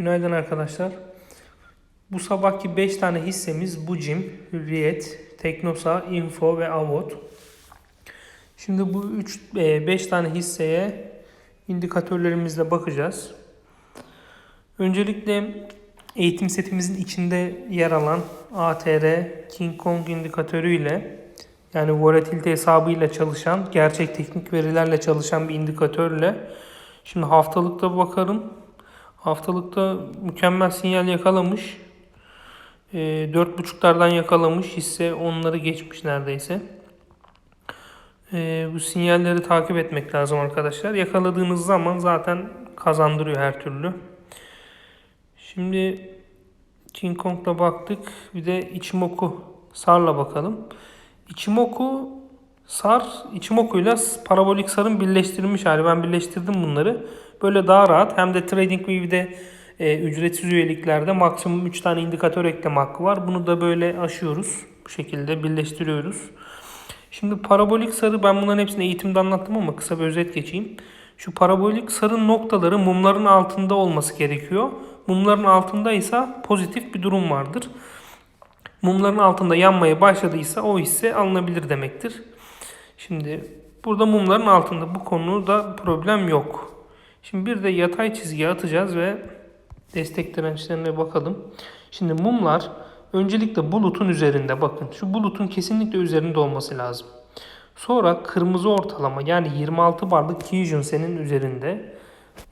Günaydın arkadaşlar. Bu sabahki 5 tane hissemiz Bucim, Hürriyet, Teknosa, Info ve Avot. Şimdi bu 3 5 tane hisseye indikatörlerimizle bakacağız. Öncelikle eğitim setimizin içinde yer alan ATR King Kong indikatörü ile yani volatilite hesabıyla çalışan, gerçek teknik verilerle çalışan bir indikatörle şimdi haftalıkta bakarım. Haftalıkta mükemmel sinyal yakalamış. E, 4.5'lardan yakalamış. Hisse onları geçmiş neredeyse. E, bu sinyalleri takip etmek lazım arkadaşlar. Yakaladığınız zaman zaten kazandırıyor her türlü. Şimdi King Kong'la baktık. Bir de Ichimoku SAR'la bakalım. Ichimoku SAR, Ichimoku parabolik SAR'ın birleştirilmiş hali. Ben birleştirdim bunları. Böyle daha rahat. Hem de TradingView'de e, ücretsiz üyeliklerde maksimum 3 tane indikatör ekleme hakkı var. Bunu da böyle aşıyoruz. Bu şekilde birleştiriyoruz. Şimdi parabolik sarı ben bunların hepsini eğitimde anlattım ama kısa bir özet geçeyim. Şu parabolik sarı noktaları mumların altında olması gerekiyor. Mumların altında ise pozitif bir durum vardır. Mumların altında yanmaya başladıysa o hisse alınabilir demektir. Şimdi burada mumların altında bu konuda problem yok. Şimdi bir de yatay çizgi atacağız ve destek dirençlerine bakalım. Şimdi mumlar öncelikle bulutun üzerinde bakın. Şu bulutun kesinlikle üzerinde olması lazım. Sonra kırmızı ortalama yani 26 barlık Kijun-sen'in üzerinde.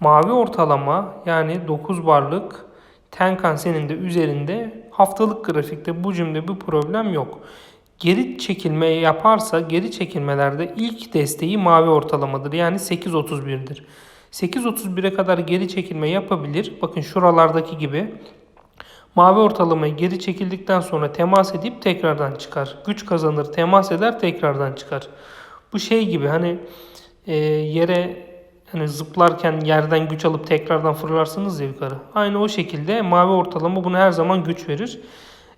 Mavi ortalama yani 9 barlık Tenkan senin de üzerinde. Haftalık grafikte bu cümle bir problem yok. Geri çekilme yaparsa geri çekilmelerde ilk desteği mavi ortalamadır. Yani 8.31'dir. 8.31'e kadar geri çekilme yapabilir. Bakın şuralardaki gibi. Mavi ortalamayı geri çekildikten sonra temas edip tekrardan çıkar. Güç kazanır, temas eder, tekrardan çıkar. Bu şey gibi hani e, yere hani zıplarken yerden güç alıp tekrardan fırlarsınız ya yukarı. Aynı o şekilde mavi ortalama buna her zaman güç verir.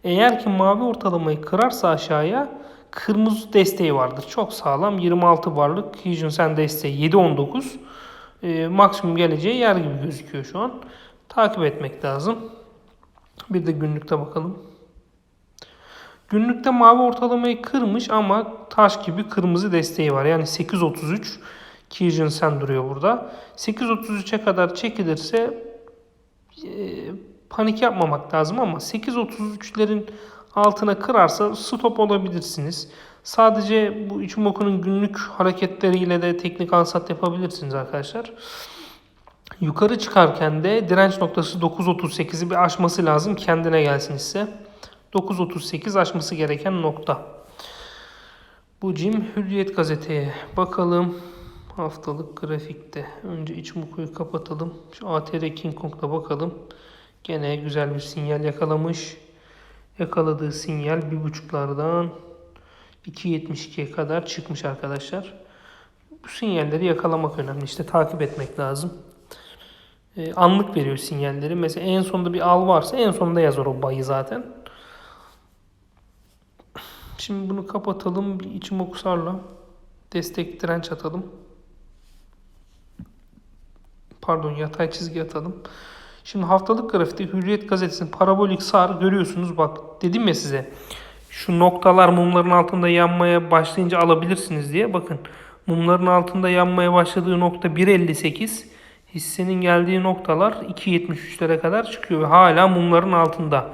Eğer ki mavi ortalamayı kırarsa aşağıya kırmızı desteği vardır. Çok sağlam 26 varlık Kijun Sen desteği 7.19 e, maksimum geleceği yer gibi gözüküyor şu an. Takip etmek lazım. Bir de günlükte bakalım. Günlükte mavi ortalamayı kırmış ama taş gibi kırmızı desteği var. Yani 8.33 Kijun Sen duruyor burada. 8.33'e kadar çekilirse e, panik yapmamak lazım ama 8.33'lerin altına kırarsa stop olabilirsiniz. Sadece bu Ichimoku'nun günlük hareketleriyle de teknik ansat yapabilirsiniz arkadaşlar. Yukarı çıkarken de direnç noktası 9.38'i bir aşması lazım kendine gelsin ise. 9.38 aşması gereken nokta. Bu cim Hürriyet gazeteye bakalım. Haftalık grafikte. Önce Ichimoku'yu kapatalım. Şu ATR King Kong'da bakalım. Gene güzel bir sinyal yakalamış. Yakaladığı sinyal bir buçuklardan 2.72'ye kadar çıkmış arkadaşlar. Bu sinyalleri yakalamak önemli. İşte takip etmek lazım. Ee, anlık veriyor sinyalleri. Mesela en sonunda bir al varsa en sonunda yazar o bayı zaten. Şimdi bunu kapatalım. Bir içim okusarla destek direnç atalım. Pardon yatay çizgi atalım. Şimdi haftalık grafikte Hürriyet gazetesinin parabolik sar görüyorsunuz. Bak dedim ya size. Şu noktalar mumların altında yanmaya başlayınca alabilirsiniz diye. Bakın mumların altında yanmaya başladığı nokta 1.58. Hissenin geldiği noktalar 2.73'lere kadar çıkıyor ve hala mumların altında.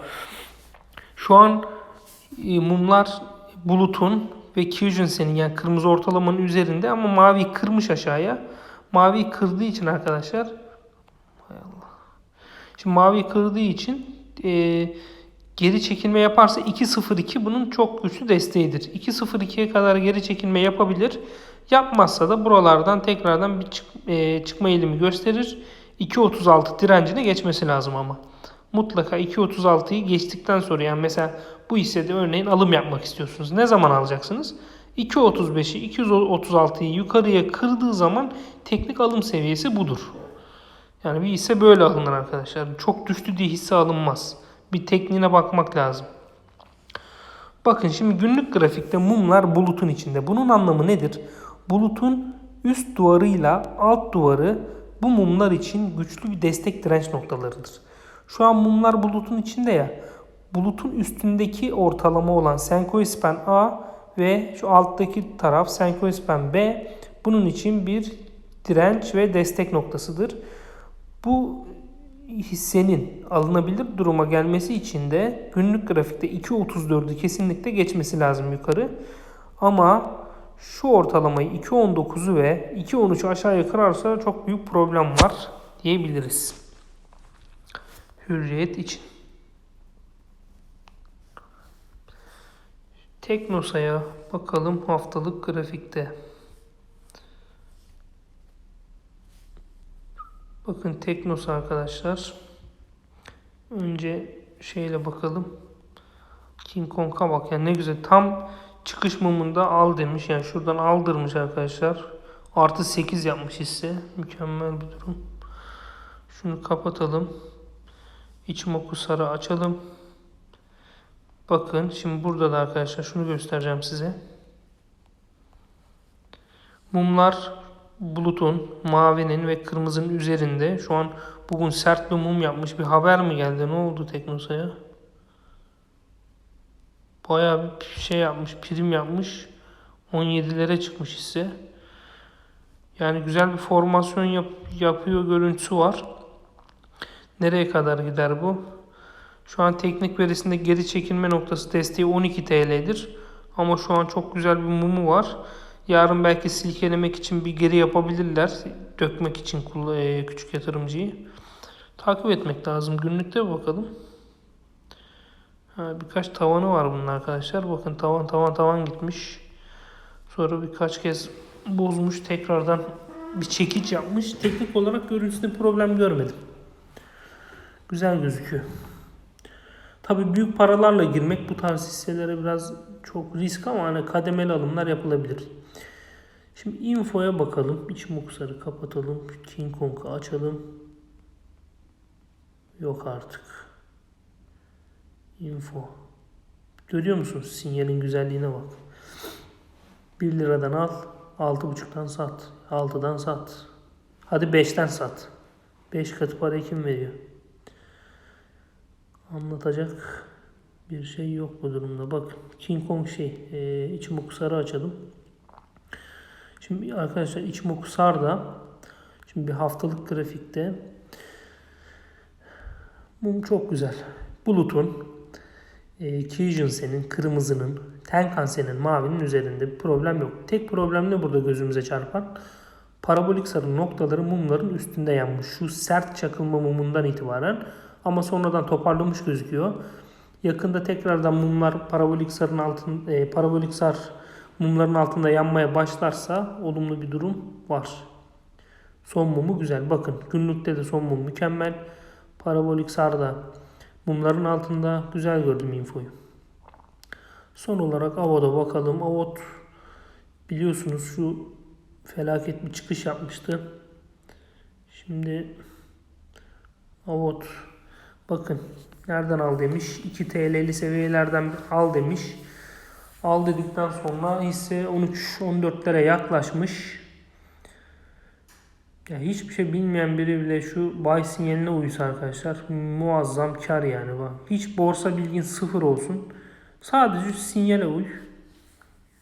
Şu an e, mumlar bulutun ve Kijun-sen'in yani kırmızı ortalamanın üzerinde ama mavi kırmış aşağıya. Mavi kırdığı için arkadaşlar. Şimdi mavi kırdığı için e, geri çekilme yaparsa 2.02 bunun çok güçlü desteğidir. 2.02'ye kadar geri çekilme yapabilir. Yapmazsa da buralardan tekrardan bir çık, e, çıkma eğilimi gösterir. 2.36 direncine geçmesi lazım ama. Mutlaka 2.36'yı geçtikten sonra yani mesela bu hissede örneğin alım yapmak istiyorsunuz. Ne zaman alacaksınız? 2.35'i 236'yı yukarıya kırdığı zaman teknik alım seviyesi budur. Yani bir hisse böyle alınır arkadaşlar. Çok düştü diye hisse alınmaz. Bir tekniğine bakmak lazım. Bakın şimdi günlük grafikte mumlar bulutun içinde. Bunun anlamı nedir? Bulutun üst duvarıyla alt duvarı bu mumlar için güçlü bir destek direnç noktalarıdır. Şu an mumlar bulutun içinde ya. Bulutun üstündeki ortalama olan Senkoispen A ve şu alttaki taraf Senkoispen B bunun için bir direnç ve destek noktasıdır. Bu hissenin alınabilir duruma gelmesi için de günlük grafikte 2.34'ü kesinlikle geçmesi lazım yukarı. Ama şu ortalamayı 2.19'u ve 2.13'ü aşağıya kırarsa çok büyük problem var diyebiliriz. Hürriyet için. Teknosa'ya bakalım haftalık grafikte. Bakın Teknosa arkadaşlar. Önce şeyle bakalım. King Kong'a bak yani ne güzel. Tam çıkış mumunda al demiş. Yani şuradan aldırmış arkadaşlar. Artı 8 yapmış hisse. Mükemmel bir durum. Şunu kapatalım. İçimoku sarı açalım. Bakın şimdi burada da arkadaşlar şunu göstereceğim size. Mumlar bulutun, mavinin ve kırmızının üzerinde. Şu an bugün sert bir mum yapmış. Bir haber mi geldi? Ne oldu Teknosa'ya? Bayağı bir şey yapmış, prim yapmış. 17'lere çıkmış hisse. Yani güzel bir formasyon yap, yapıyor görüntüsü var. Nereye kadar gider bu? Şu an teknik verisinde geri çekilme noktası desteği 12 TL'dir. Ama şu an çok güzel bir mumu var. Yarın belki silkelemek için bir geri yapabilirler. Dökmek için e, küçük yatırımcıyı. Takip etmek lazım. Günlükte bakalım. Ha, birkaç tavanı var bunun arkadaşlar. Bakın tavan tavan tavan gitmiş. Sonra birkaç kez bozmuş. Tekrardan bir çekiç yapmış. Teknik olarak görüntüsünde problem görmedim. Güzel gözüküyor. Tabii büyük paralarla girmek bu tarz hisselere biraz çok risk ama hani kademeli alımlar yapılabilir. Şimdi infoya bakalım. İçimokusarı kapatalım. King Kong'u açalım. Yok artık. Info. Görüyor musunuz? Sinyalin güzelliğine bak. 1 liradan al. 6.5'tan sat. 6'dan sat. Hadi 5'ten sat. 5 katı parayı kim veriyor? Anlatacak bir şey yok bu durumda. Bak King Kong şey e, İçimokusarı açalım. Şimdi arkadaşlar İçimokusar'da şimdi bir haftalık grafikte mum çok güzel. Bulutun e, Kijinsen'in, kırmızının, Tenkan-sen'in, mavinin üzerinde bir problem yok. Tek problem ne burada gözümüze çarpan? Parabolik sarı noktaları mumların üstünde yanmış. Şu sert çakılma mumundan itibaren ama sonradan toparlamış gözüküyor. Yakında tekrardan mumlar parabolik sarın altın e, parabolik sar mumların altında yanmaya başlarsa olumlu bir durum var. Son mumu güzel. Bakın günlükte de son mum mükemmel. Parabolik sarda mumların altında güzel gördüm infoyu. Son olarak Avot'a bakalım. Avot biliyorsunuz şu felaket bir çıkış yapmıştı. Şimdi Avot bakın nereden al demiş. 2 TL'li seviyelerden al demiş. Al dedikten sonra hisse 13-14'lere yaklaşmış. Ya hiçbir şey bilmeyen biri bile şu buy sinyaline uysa arkadaşlar muazzam kar yani bak. Hiç borsa bilgin sıfır olsun. Sadece sinyale uy.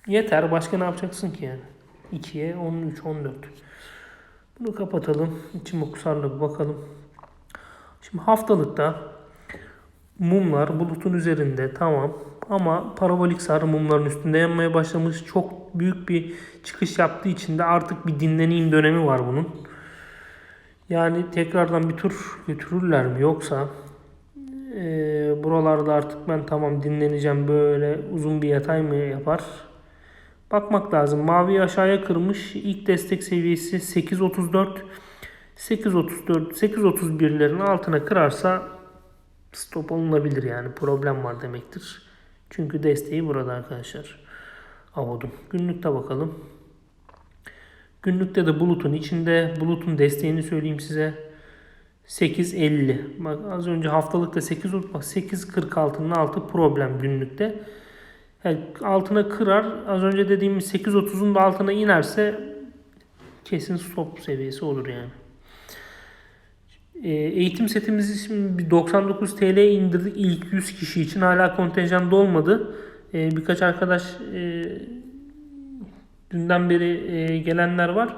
Yeter. Başka ne yapacaksın ki yani? 2'ye 13 14. Bunu kapatalım. İçim okusarla bakalım. Şimdi haftalıkta mumlar bulutun üzerinde tamam. Ama parabolik sarı mumların üstünde yanmaya başlamış. Çok büyük bir çıkış yaptığı için de artık bir dinleneyim dönemi var bunun. Yani tekrardan bir tur götürürler mi yoksa e, buralarda artık ben tamam dinleneceğim böyle uzun bir yatay mı yapar? Bakmak lazım. Mavi aşağıya kırmış. İlk destek seviyesi 8.34. 8.34 8.31'lerin altına kırarsa stop olunabilir yani problem var demektir. Çünkü desteği burada arkadaşlar. Avodum. Günlükte bakalım. Günlükte de bulutun içinde. Bulutun desteğini söyleyeyim size. 8.50. Bak az önce haftalıkta 8 bak 8.46'nın altı problem günlükte. Yani altına kırar. Az önce dediğimiz 8.30'un da altına inerse kesin stop seviyesi olur yani. E, eğitim setimizi şimdi bir 99 TL indirdik ilk 100 kişi için. Hala kontenjan dolmadı. E, birkaç arkadaş e, dünden beri e, gelenler var.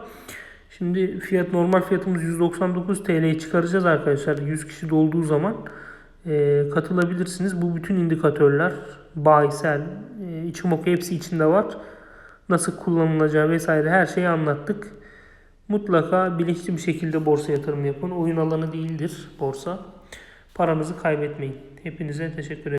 Şimdi fiyat normal fiyatımız 199 TL'ye çıkaracağız arkadaşlar 100 kişi dolduğu zaman. E, katılabilirsiniz. Bu bütün indikatörler, bahisel, e, içimoku hepsi içinde var. Nasıl kullanılacağı vesaire her şeyi anlattık. Mutlaka bilinçli bir şekilde borsa yatırım yapın. Oyun alanı değildir borsa. Paranızı kaybetmeyin. Hepinize teşekkür ederim.